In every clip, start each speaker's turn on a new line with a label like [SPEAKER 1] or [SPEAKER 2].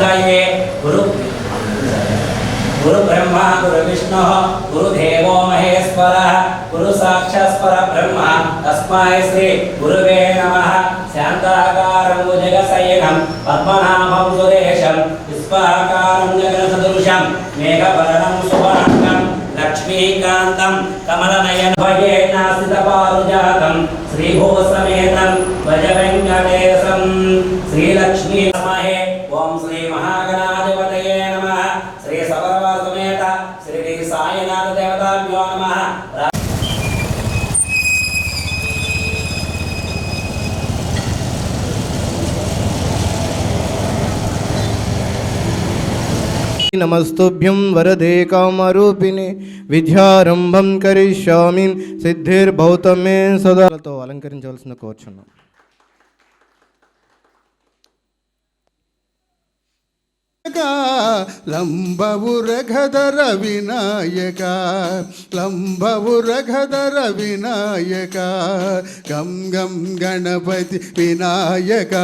[SPEAKER 1] संप्रदाये गुरु गुरुब्रह्मा गुरुविष्णुः गुरुदेवो महेश्वरः गुरुसाक्षात्पर ब्रह्म तस्मै श्री गुरुवे नमः शान्ताकारं भुजगशयनं पद्मनाभं सुरेशं विश्वाकारं जगन्सदृशं मेघवर्णं सुवर्णं लक्ष्मीकान्तं कमलनयनभयेनासितपारुजातं श्रीभूसमेतं भज वेङ्कटेशं श्रीलक्ष्मी
[SPEAKER 2] నమస్తుభ్యం వరదే కామరూపిణి విద్యారంభం కరిష్యామి సిద్ధిర్భౌతమే సదాలతో అలంకరించవలసిన కోర్చున్నాం రఘధర వినాయక రఘధర వినాయక
[SPEAKER 3] గం గం గణపతి వినాయక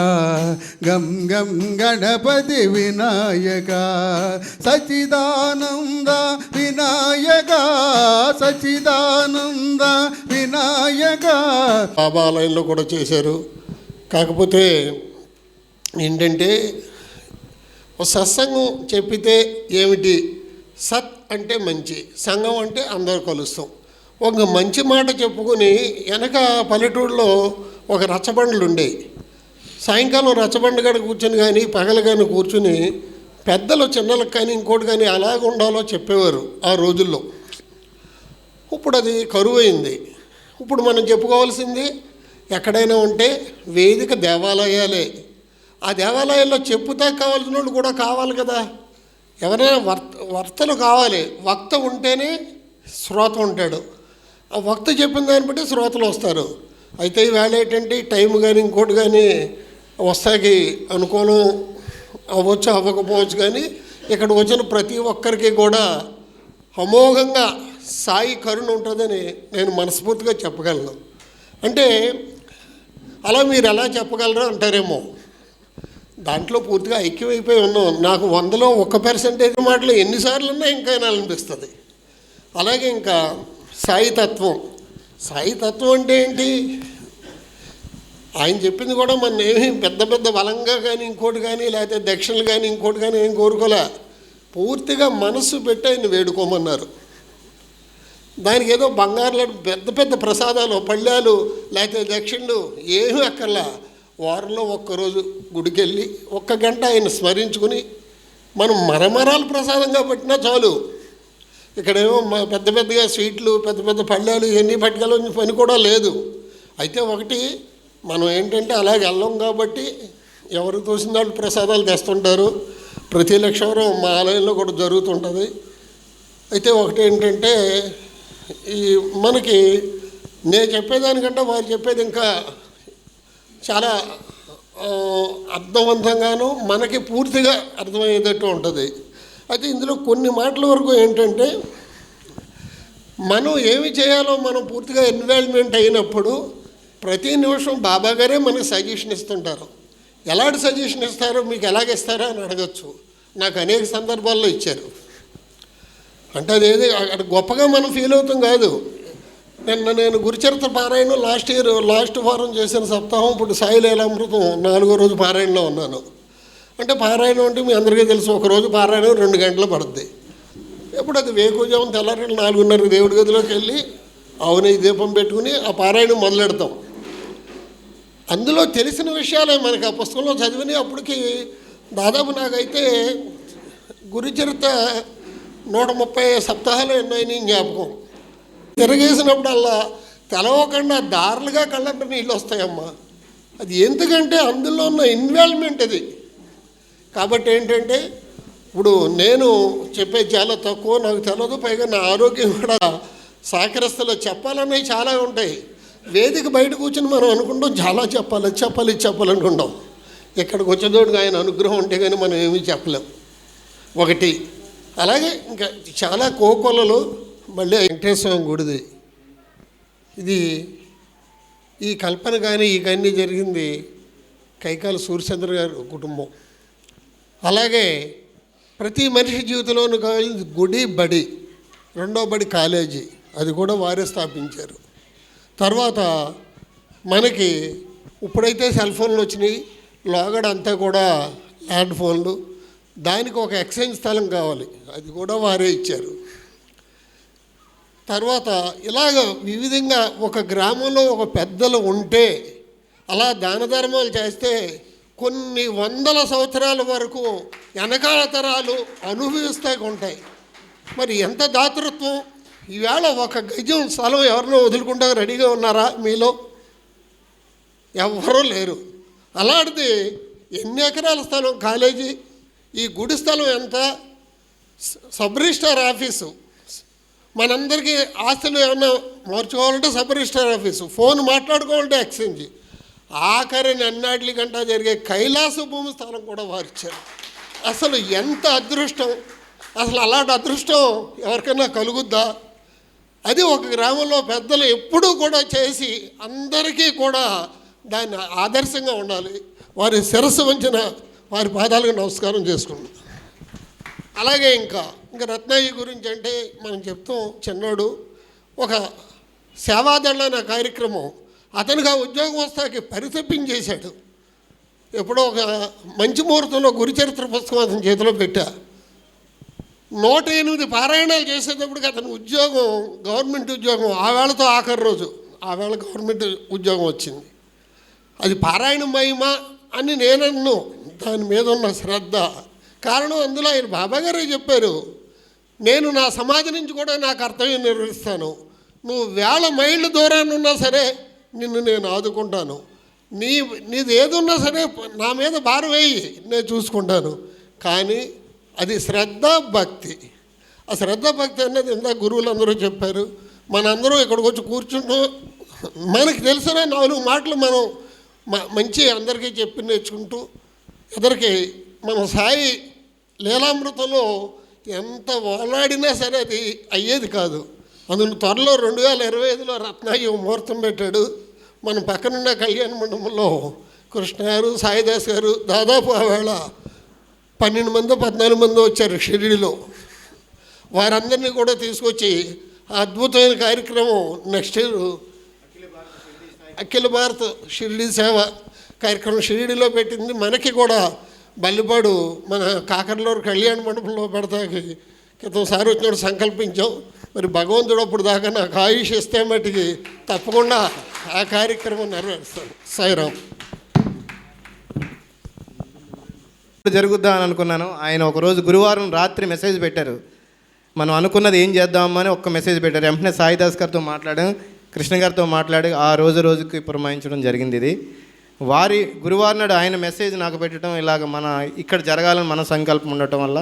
[SPEAKER 3] గం గం గణపతి వినాయక సచిదానంద వినాయక సచిదానంద వినాయక బాబాలయంలో కూడా చేశారు కాకపోతే ఏంటంటే సత్సంగం చెప్పితే ఏమిటి సత్ అంటే మంచి సంఘం అంటే అందరు కలుస్తాం ఒక మంచి మాట చెప్పుకొని వెనక పల్లెటూరులో ఒక రచ్చబండలు ఉండేవి సాయంకాలం రచ్చబండ కాడ కూర్చొని కానీ పగలు కానీ కూర్చుని పెద్దలు చిన్నలకు కానీ ఇంకోటి కానీ అలాగ ఉండాలో చెప్పేవారు ఆ రోజుల్లో ఇప్పుడు అది కరువు అయింది ఇప్పుడు మనం చెప్పుకోవాల్సింది ఎక్కడైనా ఉంటే వేదిక దేవాలయాలే ఆ దేవాలయాల్లో చెప్పుతా కావాల్సిన వాళ్ళు కూడా కావాలి కదా ఎవరైనా వర్త వర్తలు కావాలి వక్త ఉంటేనే శ్రోత ఉంటాడు ఆ వక్త చెప్పిన దాన్ని బట్టి శ్రోతలు వస్తారు అయితే వేళ ఏంటంటే టైం కానీ ఇంకోటి కానీ వస్తాయి అనుకోను అవ్వచ్చు అవ్వకపోవచ్చు కానీ ఇక్కడ వచ్చిన ప్రతి ఒక్కరికి కూడా అమోఘంగా సాయి కరుణ ఉంటుందని నేను మనస్ఫూర్తిగా చెప్పగలను అంటే అలా మీరు ఎలా చెప్పగలరు అంటారేమో దాంట్లో పూర్తిగా ఐక్యమైపోయి ఉన్నాం నాకు వందలో ఒక్క పర్సంటేజ్ మాటలు ఎన్నిసార్లు ఉన్నా ఇంకా వినాలనిపిస్తుంది అలాగే ఇంకా సాయితత్వం సాయితత్వం అంటే ఏంటి ఆయన చెప్పింది కూడా మన ఏమి పెద్ద పెద్ద బలంగా కానీ ఇంకోటి కానీ లేకపోతే దక్షిణలు కానీ ఇంకోటి కానీ ఏం కోరుకోలే పూర్తిగా మనసు పెట్టి ఆయన వేడుకోమన్నారు దానికి ఏదో బంగారులో పెద్ద పెద్ద ప్రసాదాలు పళ్ళాలు లేకపోతే దక్షిణలు ఏమీ అక్కర్లా వారంలో ఒక్కరోజు గుడికెళ్ళి ఒక్క గంట ఆయన స్మరించుకుని మనం మరమరాలు ప్రసాదంగా పెట్టినా చాలు ఇక్కడేమో పెద్ద పెద్దగా స్వీట్లు పెద్ద పెద్ద పళ్ళాలు ఇవన్నీ పట్టుకెళ్ళని పని కూడా లేదు అయితే ఒకటి మనం ఏంటంటే అలాగే వెళ్ళాం కాబట్టి ఎవరు తోసిన వాళ్ళు ప్రసాదాలు తెస్తుంటారు ప్రతి లక్షవరం మా ఆలయంలో కూడా జరుగుతుంటుంది అయితే ఒకటి ఏంటంటే ఈ మనకి నేను చెప్పేదానికంటే వారు చెప్పేది ఇంకా చాలా అర్థవంతంగాను మనకి పూర్తిగా అర్థమయ్యేటట్టు ఉంటుంది అయితే ఇందులో కొన్ని మాటల వరకు ఏంటంటే మనం ఏమి చేయాలో మనం పూర్తిగా ఇన్వాల్వ్మెంట్ అయినప్పుడు ప్రతి నిమిషం బాబా గారే మనకు సజెషన్ ఇస్తుంటారు ఎలాంటి సజెషన్ ఇస్తారో మీకు ఎలాగ ఇస్తారో అని అడగచ్చు నాకు అనేక సందర్భాల్లో ఇచ్చారు అంటే అదేది అక్కడ గొప్పగా మనం ఫీల్ అవుతాం కాదు నిన్న నేను గురుచరిత్ర పారాయణం లాస్ట్ ఇయర్ లాస్ట్ వారం చేసిన సప్తాహం ఇప్పుడు సాయి లీలామృతం నాలుగో రోజు పారాయణలో ఉన్నాను అంటే పారాయణం అంటే మీ అందరికీ తెలుసు ఒకరోజు పారాయణం రెండు గంటలు పడుద్ది ఎప్పుడు అది వేకుజాము తెల్లారి నాలుగున్నరకు దేవుడి గదిలోకి వెళ్ళి అవునే దీపం పెట్టుకుని ఆ పారాయణం మొదలెడతాం అందులో తెలిసిన విషయాలే మనకి ఆ పుస్తకంలో చదివిన అప్పటికి దాదాపు నాకైతే గురుచరిత నూట ముప్పై సప్తాహాలు ఎన్నో జ్ఞాపకం తిరగేసినప్పుడల్లా తెలవకుండా దారులుగా కళ్ళంటే నీళ్ళు వస్తాయమ్మా అది ఎందుకంటే అందులో ఉన్న ఇన్వాల్వ్మెంట్ అది కాబట్టి ఏంటంటే ఇప్పుడు నేను చెప్పే చాలా తక్కువ నాకు తెలియదు పైగా నా ఆరోగ్యం కూడా సహకరిస్తలో చెప్పాలనేవి చాలా ఉంటాయి వేదిక బయట కూర్చొని మనం అనుకుంటాం చాలా చెప్పాలి చెప్పాలి చెప్పాలనుకుంటాం ఇక్కడికి వచ్చేదోడు ఆయన అనుగ్రహం ఉంటే కానీ మనం ఏమీ చెప్పలేం ఒకటి అలాగే ఇంకా చాలా కోకొలలు మళ్ళీ వెంకటేశ్వరం గుడిది ఇది ఈ కల్పన కానీ ఈ కానీ జరిగింది కైకాల సూర్యచంద్ర గారి కుటుంబం అలాగే ప్రతి మనిషి జీవితంలోనూ కావాల్సింది గుడి బడి రెండో బడి కాలేజీ అది కూడా వారే స్థాపించారు తర్వాత మనకి ఇప్పుడైతే సెల్ ఫోన్లు వచ్చినాయి అంతా కూడా ల్యాండ్ ఫోన్లు దానికి ఒక ఎక్స్చేంజ్ స్థలం కావాలి అది కూడా వారే ఇచ్చారు తర్వాత ఇలాగ వివిధంగా ఒక గ్రామంలో ఒక పెద్దలు ఉంటే అలా దాన ధర్మాలు చేస్తే కొన్ని వందల సంవత్సరాల వరకు వెనకాల తరాలు అనుభవిస్తే ఉంటాయి మరి ఎంత దాతృత్వం ఈవేళ ఒక గజం స్థలం ఎవరినో వదులుకుంటా రెడీగా ఉన్నారా మీలో ఎవ్వరూ లేరు అలాంటిది ఎన్ని ఎకరాల స్థలం కాలేజీ ఈ గుడి స్థలం ఎంత సబ్ రిజిస్టార్ ఆఫీసు మనందరికీ ఆస్తులు ఏమైనా మార్చుకోవాలంటే సబ్ ఆఫీసు ఫోన్ మాట్లాడుకోవాలంటే ఎక్స్చేంజ్ ఆఖరి నన్నాటి గంట జరిగే కైలాస భూమి స్థానం కూడా మార్చారు అసలు ఎంత అదృష్టం అసలు అలాంటి అదృష్టం ఎవరికైనా కలుగుద్దా అది ఒక గ్రామంలో పెద్దలు ఎప్పుడూ కూడా చేసి అందరికీ కూడా దాన్ని ఆదర్శంగా ఉండాలి వారి శిరస్సు వంచిన వారి పాదాలకు నమస్కారం చేసుకున్నాం అలాగే ఇంకా ఇంకా రత్నాయి గురించి అంటే మనం చెప్తాం చిన్నోడు ఒక సేవాదళ కార్యక్రమం అతనికి ఆ ఉద్యోగం వస్తాకి పరితపించేశాడు ఎప్పుడో ఒక మంచి ముహూర్తంలో గురుచరిత్ర పుస్తకం అతని చేతిలో పెట్టా నూట ఎనిమిది పారాయణాలు చేసేటప్పటికి అతని ఉద్యోగం గవర్నమెంట్ ఉద్యోగం ఆ వేళతో ఆఖరి రోజు ఆ వేళ గవర్నమెంట్ ఉద్యోగం వచ్చింది అది పారాయణం మహిమా అని నేనన్ను దాని మీద ఉన్న శ్రద్ధ కారణం అందులో ఆయన బాబాగారే చెప్పారు నేను నా సమాజం నుంచి కూడా నా కర్తవ్యం నిర్వహిస్తాను నువ్వు వేల మైళ్ళ దూరాన్ని ఉన్నా సరే నిన్ను నేను ఆదుకుంటాను నీ నీది ఏదున్నా సరే నా మీద భారం వేయి నేను చూసుకుంటాను కానీ అది శ్రద్ధ భక్తి ఆ శ్రద్ధ భక్తి అనేది ఇందాక గురువులు అందరూ చెప్పారు మనందరూ ఇక్కడికి వచ్చి కూర్చుంటూ మనకి తెలిసిన నాలుగు మాటలు మనం మంచి అందరికీ చెప్పి నేర్చుకుంటూ అందరికీ మన సాయి లీలామృతంలో ఎంత ఓలాడినా సరే అది అయ్యేది కాదు అందులో త్వరలో రెండు వేల ఇరవై ఐదులో రత్నాయి ముహూర్తం పెట్టాడు మన పక్కనున్న కళ్యాణ మండపంలో కృష్ణ గారు సాయిదాస్ గారు దాదాపు ఆవేళ పన్నెండు మంది పద్నాలుగు మంది వచ్చారు షిరిడిలో వారందరినీ కూడా తీసుకొచ్చి అద్భుతమైన కార్యక్రమం నెక్స్ట్ ఇయర్ అఖిల భారత్ షిరిడి సేవ కార్యక్రమం షిరిడిలో పెట్టింది మనకి కూడా బల్లిపాడు మన కాకరలో కళ్యాణ మండపంలో పెడతాకి క్రితంసారి వచ్చినప్పుడు సంకల్పించాం మరి భగవంతుడు అప్పుడు దాకా నాకు ఆయుష్ ఇస్తే మటుకి తప్పకుండా ఆ కార్యక్రమం నెరవేరుస్తాను సాయిరామ్
[SPEAKER 4] జరుగుద్దా అని అనుకున్నాను ఆయన ఒకరోజు గురువారం రాత్రి మెసేజ్ పెట్టారు మనం అనుకున్నది ఏం చేద్దామని ఒక్క మెసేజ్ పెట్టారు వెంటనే సాయిదాస్ గారితో మాట్లాడాం కృష్ణ గారితో మాట్లాడి ఆ రోజు రోజుకి పురమాయించడం జరిగింది ఇది వారి నాడు ఆయన మెసేజ్ నాకు పెట్టడం ఇలాగ మన ఇక్కడ జరగాలని మన సంకల్పం ఉండటం వల్ల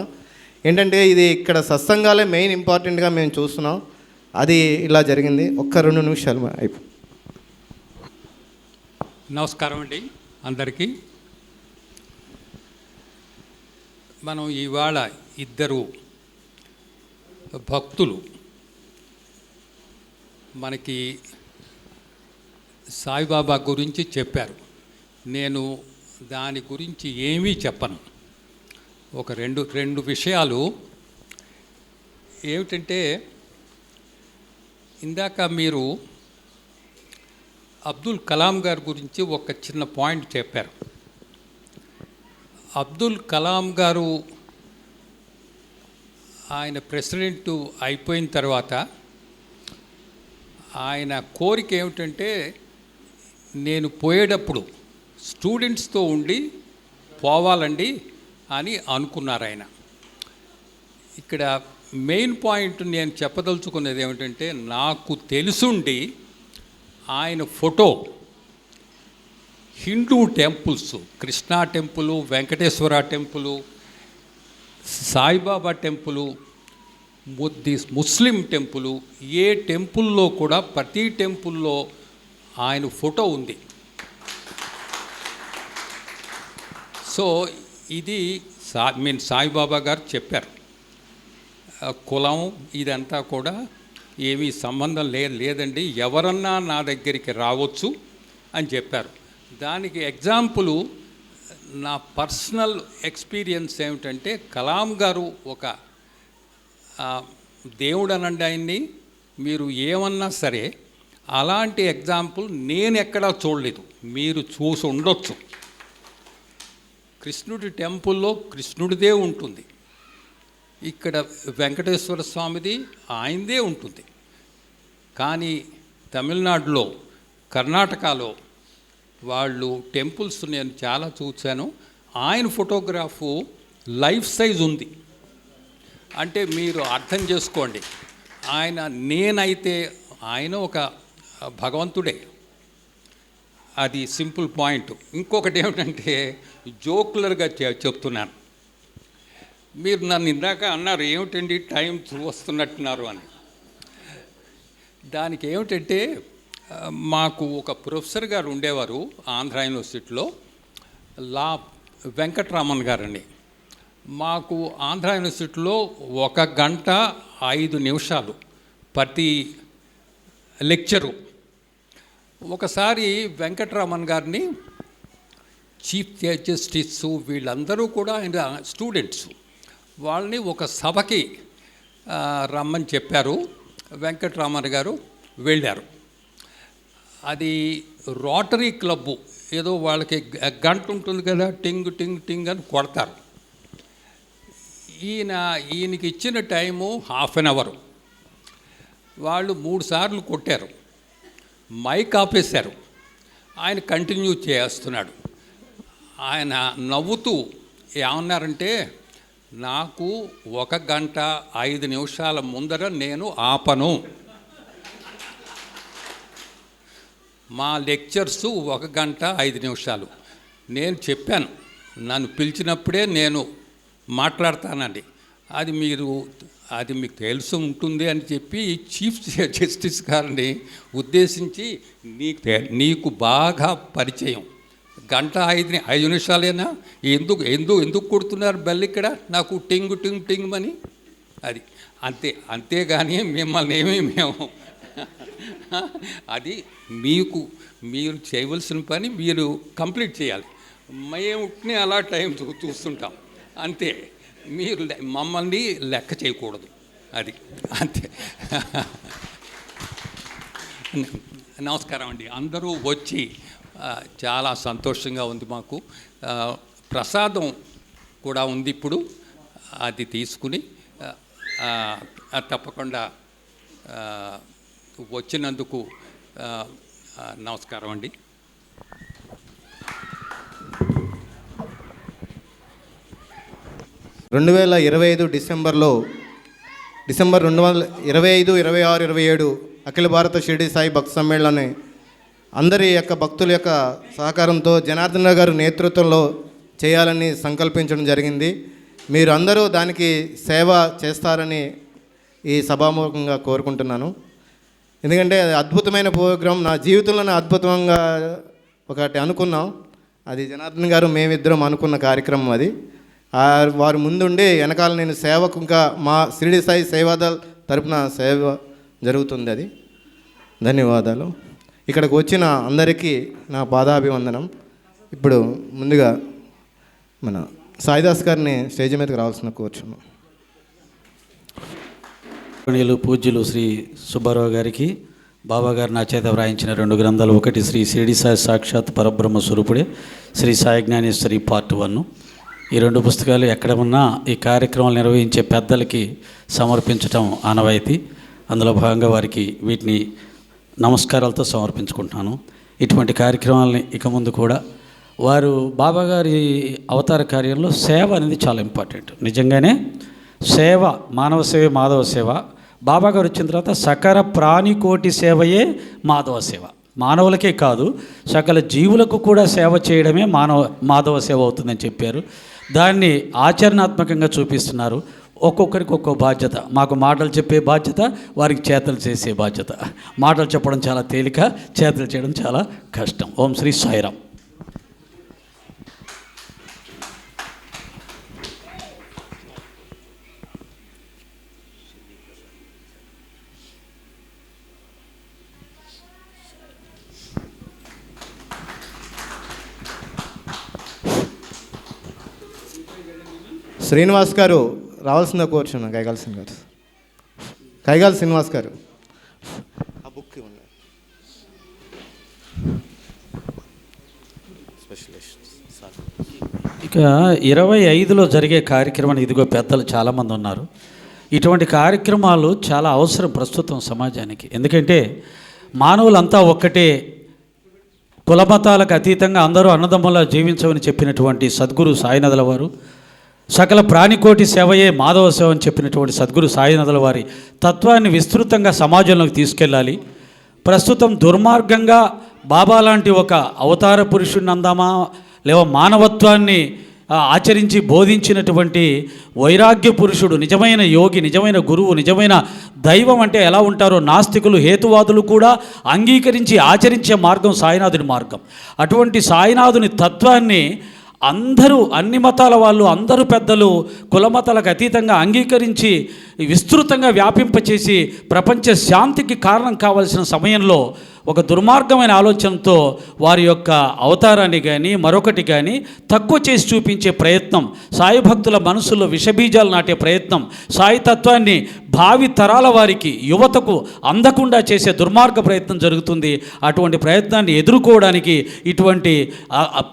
[SPEAKER 4] ఏంటంటే ఇది ఇక్కడ సత్సంగాలే మెయిన్ ఇంపార్టెంట్గా మేము చూస్తున్నాం అది ఇలా జరిగింది ఒక్క రెండు నిమిషాలు అయిపో
[SPEAKER 5] నమస్కారం అండి అందరికీ మనం ఇవాళ ఇద్దరు భక్తులు మనకి సాయిబాబా గురించి చెప్పారు నేను దాని గురించి ఏమీ చెప్పను ఒక రెండు రెండు విషయాలు ఏమిటంటే ఇందాక మీరు అబ్దుల్ కలాం గారి గురించి ఒక చిన్న పాయింట్ చెప్పారు అబ్దుల్ కలాం గారు ఆయన ప్రెసిడెంట్ అయిపోయిన తర్వాత ఆయన కోరిక ఏమిటంటే నేను పోయేటప్పుడు స్టూడెంట్స్తో ఉండి పోవాలండి అని అనుకున్నారు ఆయన ఇక్కడ మెయిన్ పాయింట్ నేను చెప్పదలుచుకున్నది ఏమిటంటే నాకు తెలుసుండి ఆయన photo Hindu temples Krishna temple Venkateswara temple Saibaba temple ముద్ది ముస్లిం టెంపులు ఏ టెంపుల్లో కూడా ప్రతి టెంపుల్లో ఆయన ఫోటో ఉంది సో ఇది సా మీన్ సాయిబాబా గారు చెప్పారు కులం ఇదంతా కూడా ఏమీ సంబంధం లే లేదండి ఎవరన్నా నా దగ్గరికి రావచ్చు అని చెప్పారు దానికి ఎగ్జాంపులు నా పర్సనల్ ఎక్స్పీరియన్స్ ఏమిటంటే కలాం గారు ఒక దేవుడు అనండి ఆయన్ని మీరు ఏమన్నా సరే అలాంటి ఎగ్జాంపుల్ నేను ఎక్కడా చూడలేదు మీరు చూసి ఉండొచ్చు కృష్ణుడి టెంపుల్లో కృష్ణుడిదే ఉంటుంది ఇక్కడ వెంకటేశ్వర స్వామిది ఆయనదే ఉంటుంది కానీ తమిళనాడులో కర్ణాటకలో వాళ్ళు టెంపుల్స్ నేను చాలా చూశాను ఆయన ఫోటోగ్రాఫు లైఫ్ సైజ్ ఉంది అంటే మీరు అర్థం చేసుకోండి ఆయన నేనైతే ఆయన ఒక భగవంతుడే అది సింపుల్ పాయింట్ ఇంకొకటి ఏమిటంటే జోకులర్గా చెప్తున్నాను మీరు నన్ను ఇందాక అన్నారు ఏమిటండి టైం వస్తున్నట్టున్నారు అని దానికి ఏమిటంటే మాకు ఒక ప్రొఫెసర్ గారు ఉండేవారు ఆంధ్ర యూనివర్సిటీలో లా వెంకటరామన్ గారని మాకు ఆంధ్ర యూనివర్సిటీలో ఒక గంట ఐదు నిమిషాలు ప్రతి లెక్చరు ఒకసారి వెంకటరామన్ గారిని చీఫ్ జస్టిస్ వీళ్ళందరూ కూడా ఆయన స్టూడెంట్స్ వాళ్ళని ఒక సభకి రమ్మని చెప్పారు వెంకటరామన్ గారు వెళ్ళారు అది రోటరీ క్లబ్బు ఏదో వాళ్ళకి గంట ఉంటుంది కదా టింగ్ టింగ్ టింగ్ అని కొడతారు ఈయన ఈయనకి ఇచ్చిన టైము హాఫ్ అన్ అవర్ వాళ్ళు మూడు సార్లు కొట్టారు మైక్ ఆపేశారు ఆయన కంటిన్యూ చేస్తున్నాడు ఆయన నవ్వుతూ ఏమన్నారంటే నాకు ఒక గంట ఐదు నిమిషాల ముందర నేను ఆపను మా లెక్చర్స్ ఒక గంట ఐదు నిమిషాలు నేను చెప్పాను నన్ను పిలిచినప్పుడే నేను మాట్లాడతానండి అది మీరు అది మీకు తెలుసు ఉంటుంది అని చెప్పి చీఫ్ జస్టిస్ గారిని ఉద్దేశించి నీకు నీకు బాగా పరిచయం గంట ఐదు ఐదు నిమిషాలైనా ఎందుకు ఎందుకు ఎందుకు కొడుతున్నారు బెల్ ఇక్కడ నాకు టింగ్ టింగ్ టింగ్ అని అది అంతే అంతేగాని మిమ్మల్ని ఏమీ మేము అది మీకు మీరు చేయవలసిన పని మీరు కంప్లీట్ చేయాలి మేము అలా టైం చూస్తుంటాం అంతే మీరు మమ్మల్ని లెక్క చేయకూడదు అది అంతే నమస్కారం అండి అందరూ వచ్చి చాలా సంతోషంగా ఉంది మాకు ప్రసాదం కూడా ఉంది ఇప్పుడు అది తీసుకుని తప్పకుండా వచ్చినందుకు నమస్కారం అండి
[SPEAKER 4] రెండు వేల ఇరవై ఐదు డిసెంబర్లో డిసెంబర్ రెండు వందల ఇరవై ఐదు ఇరవై ఆరు ఇరవై ఏడు అఖిల భారత షిర్డి సాయి భక్త సమ్మేళనాన్ని అందరి యొక్క భక్తుల యొక్క సహకారంతో జనార్దన్ గారు నేతృత్వంలో చేయాలని సంకల్పించడం జరిగింది మీరు అందరూ దానికి సేవ చేస్తారని ఈ సభాముఖంగా కోరుకుంటున్నాను ఎందుకంటే అది అద్భుతమైన ప్రోగ్రాం నా జీవితంలోనే అద్భుతంగా ఒకటి అనుకున్నాం అది జనార్దన్ గారు మేమిద్దరం అనుకున్న కార్యక్రమం అది వారు ముందుండి వెనకాల నేను సేవకు ఇంకా మా షిరిడి సాయి సేవాదల్ తరపున సేవ జరుగుతుంది అది ధన్యవాదాలు ఇక్కడికి వచ్చిన అందరికీ నా పాదాభివందనం ఇప్పుడు ముందుగా మన సాయిదాస్ గారిని స్టేజ్ మీదకి రావాల్సిన కూర్చున్నాం
[SPEAKER 6] పూజ్యులు శ్రీ సుబ్బారావు గారికి బాబా గారు నా చేత వ్రాయించిన రెండు గ్రంథాలు ఒకటి శ్రీ శిరిడి సాయి సాక్షాత్ పరబ్రహ్మ స్వరూపుడే శ్రీ సాయి జ్ఞానేశ్వరి పార్ట్ వన్ ఈ రెండు పుస్తకాలు ఎక్కడ ఉన్నా ఈ కార్యక్రమాలు నిర్వహించే పెద్దలకి సమర్పించటం ఆనవాయితీ అందులో భాగంగా వారికి వీటిని నమస్కారాలతో సమర్పించుకుంటున్నాను ఇటువంటి కార్యక్రమాలని ఇక ముందు కూడా వారు బాబాగారి అవతార కార్యంలో సేవ అనేది చాలా ఇంపార్టెంట్ నిజంగానే సేవ మానవ సేవ మాధవ సేవ బాబాగారు వచ్చిన తర్వాత సకల ప్రాణికోటి సేవయే మాధవ సేవ మానవులకే కాదు సకల జీవులకు కూడా సేవ చేయడమే మానవ మాధవ సేవ అవుతుందని చెప్పారు దాన్ని ఆచరణాత్మకంగా చూపిస్తున్నారు ఒక్కొక్కరికి ఒక్కో బాధ్యత మాకు మాటలు చెప్పే బాధ్యత వారికి చేతలు చేసే బాధ్యత మాటలు చెప్పడం చాలా తేలిక చేతలు చేయడం చాలా కష్టం ఓం శ్రీ సాయిరామ్
[SPEAKER 4] శ్రీనివాస్ గారు రావాల్సిందే కోరుచున్నాను కైగాల్ సింగ్ గారు కైగాల్ శ్రీనివాస్ గారు ఆ బుక్ ఇక ఇరవై ఐదులో జరిగే కార్యక్రమాన్ని ఇదిగో పెద్దలు చాలామంది ఉన్నారు ఇటువంటి కార్యక్రమాలు చాలా అవసరం ప్రస్తుతం సమాజానికి ఎందుకంటే మానవులంతా ఒక్కటే కులమతాలకు అతీతంగా అందరూ అన్నదమ్ములా జీవించమని చెప్పినటువంటి సద్గురు సాయినదల వారు సకల ప్రాణికోటి సేవయే మాధవ సేవ అని చెప్పినటువంటి సద్గురు సాయినాథుల వారి తత్వాన్ని విస్తృతంగా సమాజంలోకి తీసుకెళ్ళాలి ప్రస్తుతం దుర్మార్గంగా బాబా లాంటి ఒక అవతార పురుషుడిని అందామా లేవ మానవత్వాన్ని ఆచరించి బోధించినటువంటి వైరాగ్య పురుషుడు నిజమైన యోగి నిజమైన గురువు నిజమైన దైవం అంటే ఎలా ఉంటారో నాస్తికులు హేతువాదులు కూడా అంగీకరించి ఆచరించే మార్గం సాయినాథుని మార్గం అటువంటి సాయినాథుని తత్వాన్ని అందరూ అన్ని మతాల వాళ్ళు అందరూ పెద్దలు కులమతాలకు అతీతంగా అంగీకరించి విస్తృతంగా వ్యాపింపచేసి ప్రపంచ శాంతికి కారణం కావాల్సిన సమయంలో ఒక దుర్మార్గమైన ఆలోచనతో వారి యొక్క అవతారాన్ని కానీ మరొకటి కానీ తక్కువ చేసి చూపించే ప్రయత్నం సాయి భక్తుల మనసులో విషబీజాలు నాటే ప్రయత్నం సాయి తత్వాన్ని భావి తరాల వారికి యువతకు అందకుండా చేసే దుర్మార్గ ప్రయత్నం జరుగుతుంది అటువంటి ప్రయత్నాన్ని ఎదుర్కోవడానికి ఇటువంటి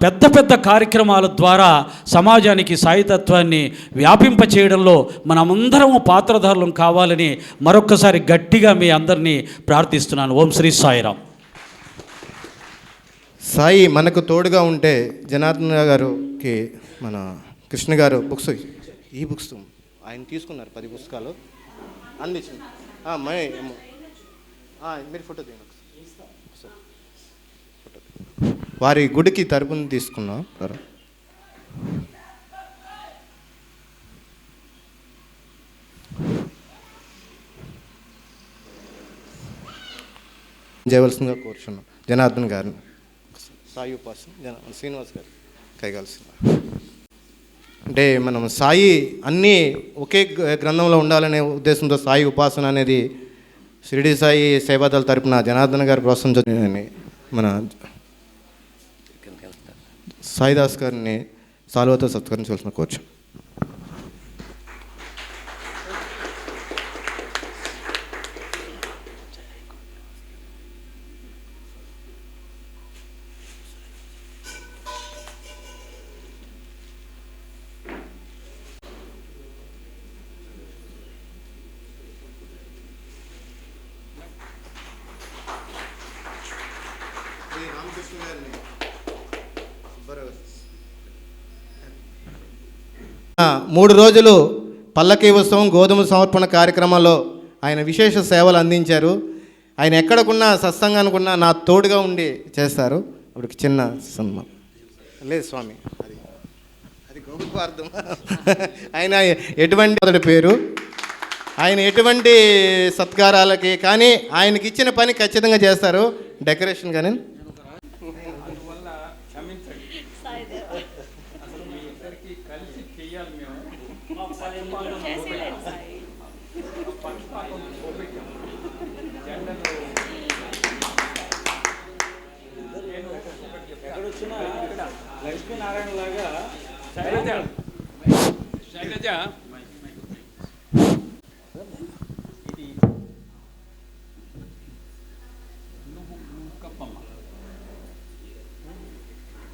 [SPEAKER 4] పెద్ద పెద్ద కార్యక్రమాల ద్వారా సమాజానికి సాయి తత్వాన్ని వ్యాపింప చేయడంలో మనమందరము పాత్రధారులం కావాలని మరొక్కసారి గట్టిగా మీ అందరినీ ప్రార్థిస్తున్నాను ఓం శ్రీ సాయిరామ్ సాయి మనకు తోడుగా ఉంటే జనార్దన్ గారుకి మన కృష్ణ గారు బుక్స్ ఈ బుక్స్ ఆయన తీసుకున్నారు పది పుస్తకాలు అందించింది మై మీరు ఫోటో తీయండి వారి గుడికి తరపున తీసుకున్నాం చేయవలసిందిగా కోరుచున్నాం జనార్దన్ గారిని సాయి ఉపాసన శ్రీనివాస్ గారు కైగాల్సిన అంటే మనం సాయి అన్నీ ఒకే గ్రంథంలో ఉండాలనే ఉద్దేశంతో సాయి ఉపాసన అనేది షిరిడి సాయి సేవాదాల తరపున జనార్దన్ గారు ప్రోత్సహించని మన సాయిదాస్ గారిని సాల్వతో సత్కరించవలసిన కోర్చు మూడు రోజులు పల్లకీ ఉత్సవం గోధుమ సమర్పణ కార్యక్రమంలో ఆయన విశేష సేవలు అందించారు ఆయన ఎక్కడకున్నా సత్సంగానుకున్నా నా తోడుగా ఉండి చేస్తారు అప్పుడు చిన్న సినిమా లేదు స్వామి అది అది అర్థం ఆయన ఎటువంటి అతడి పేరు ఆయన ఎటువంటి సత్కారాలకి కానీ ఆయనకి ఇచ్చిన పని ఖచ్చితంగా చేస్తారు డెకరేషన్ కానీ శైలజ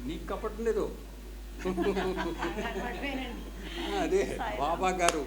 [SPEAKER 4] నీకు కప్పటం లేదు అదే బాబా గారు